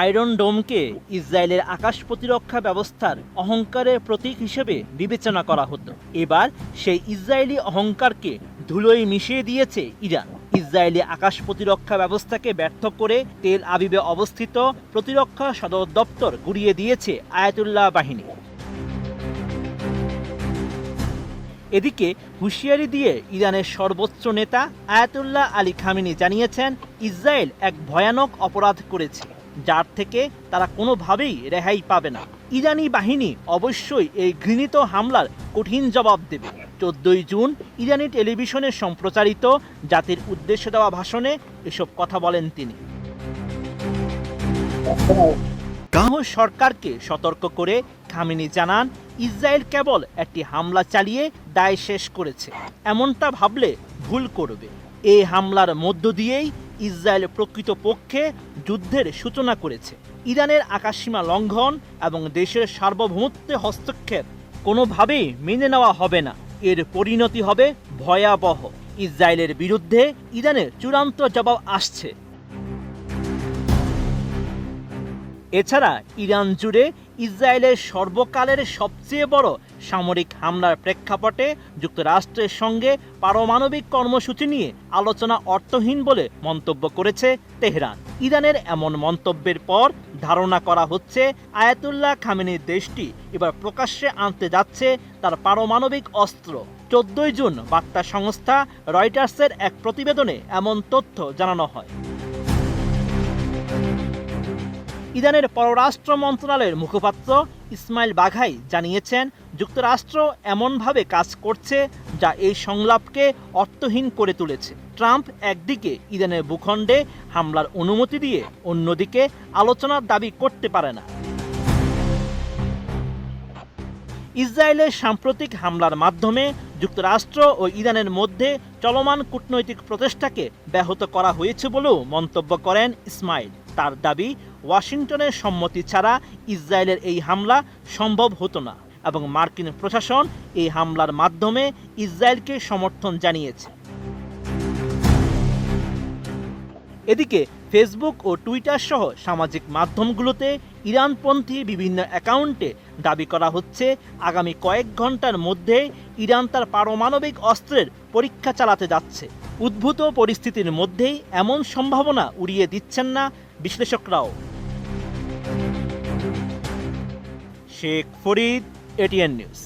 Iron ডোমকে ইসরায়েলের আকাশ প্রতিরক্ষা ব্যবস্থার অহংকারের প্রতীক হিসেবে বিবেচনা করা হতো। এবার সেই ইসরায়েলি অহংকারকে ধুলোয় মিশিয়ে দিয়েছে ইরান। ইসরায়েলি আকাশ প্রতিরক্ষা ব্যবস্থাকে ব্যর্থ করে তেল আবিবে অবস্থিত প্রতিরক্ষা সদর দপ্তর গুড়িয়ে দিয়েছে আয়াতুল্লাহ বাহিনী। এদিকে হুঁশিয়ারি দিয়ে ইরানের সর্বোচ্চ নেতা আয়াতুল্লাহ আলী খামিনি জানিয়েছেন, ইসরায়েল এক ভয়ানক অপরাধ করেছে। যার থেকে তারা কোনোভাবেই রেহাই পাবে না। ইরানি বাহিনী অবশ্যই এই ঘৃণিত হামলার কঠিন জবাব দেবে। চোদ্দই জুন ইরানি টেলিভিশনে সম্প্রচারিত জাতির উদ্দেশ্যে দেওয়া ভাষণে এসব কথা বলেন তিনি। গাহ সরকারকে সতর্ক করে খামিনি জানান, ইসরায়েল কেবল একটি হামলা চালিয়ে দায় শেষ করেছে। এমনটা ভাবলে ভুল করবে। এই হামলার মধ্য দিয়েই ইসরায়েল প্রকৃতপক্ষে যুদ্ধের সূচনা করেছে। ইরানের আকাশসীমা লঙ্ঘন এবং দেশের সার্বভৌমত্বে হস্তক্ষেপ কোনোভাবেই মেনে নেওয়া হবে না। এর পরিণতি হবে ভয়াবহ। ইসরায়েলের বিরুদ্ধে ইরানের চূড়ান্ত জবাব আসছে। এছাড়া ইরান জুড়ে ইসরায়েলের সর্বকালের সবচেয়ে বড় সামরিক হামলার প্রেক্ষাপটে যুক্তরাষ্ট্রের সঙ্গে পারমাণবিক কর্মসূচি নিয়ে আলোচনা অর্থহীন বলে মন্তব্য করেছে তেহরান। ইরানের এমন মন্তব্যের পর ধারণা করা হচ্ছে আয়াতুল্লাহ খামেনির দেশটি এবার প্রকাশ্যে আনতে যাচ্ছে তার পারমাণবিক অস্ত্র। চোদ্দই জুন বার্তা সংস্থা রয়টার্সের এক প্রতিবেদনে এমন তথ্য জানানো হয়। ইরানের পররাষ্ট্র মন্ত্রণালয়ের মুখপাত্র ইসমাইল বাঘাই জানিয়েছেন, যুক্তরাষ্ট্র এমনভাবে কাজ করছে যা এই সংলাপকে অর্থহীন করে তুলেছে। ট্রাম্প একদিকে ইরানের ভূখণ্ডে হামলার অনুমতি দিয়ে অন্যদিকে আলোচনার দাবি করতে পারে না। ইসরায়েলের সাম্প্রতিক হামলার মাধ্যমে যুক্তরাষ্ট্র ও ইরানের মধ্যে চলমান কূটনৈতিক প্রচেষ্টাকে ব্যাহত করা হয়েছে বলেও মন্তব্য করেন ইসমাইল। তার দাবি ওয়াশিংটনের সম্মতি ছাড়া ইসরায়েলের এই হামলা সম্ভব হতো না এবং মার্কিন প্রশাসন এই হামলার মাধ্যমে ইসরায়েলকে সমর্থন জানিয়েছে। এদিকে ফেসবুক ও টুইটার সহ সামাজিক মাধ্যমগুলোতে ইরানপন্থী বিভিন্ন অ্যাকাউন্টে দাবি করা হচ্ছে, আগামী কয়েক ঘণ্টার মধ্যে ইরান তার পারমাণবিক অস্ত্রের পরীক্ষা চালাতে যাচ্ছে। উদ্ভূত পরিস্থিতির মধ্যেই এমন সম্ভাবনা উড়িয়ে দিচ্ছেন না বিশ্লেষকরাও। Sheikh Farid ATN news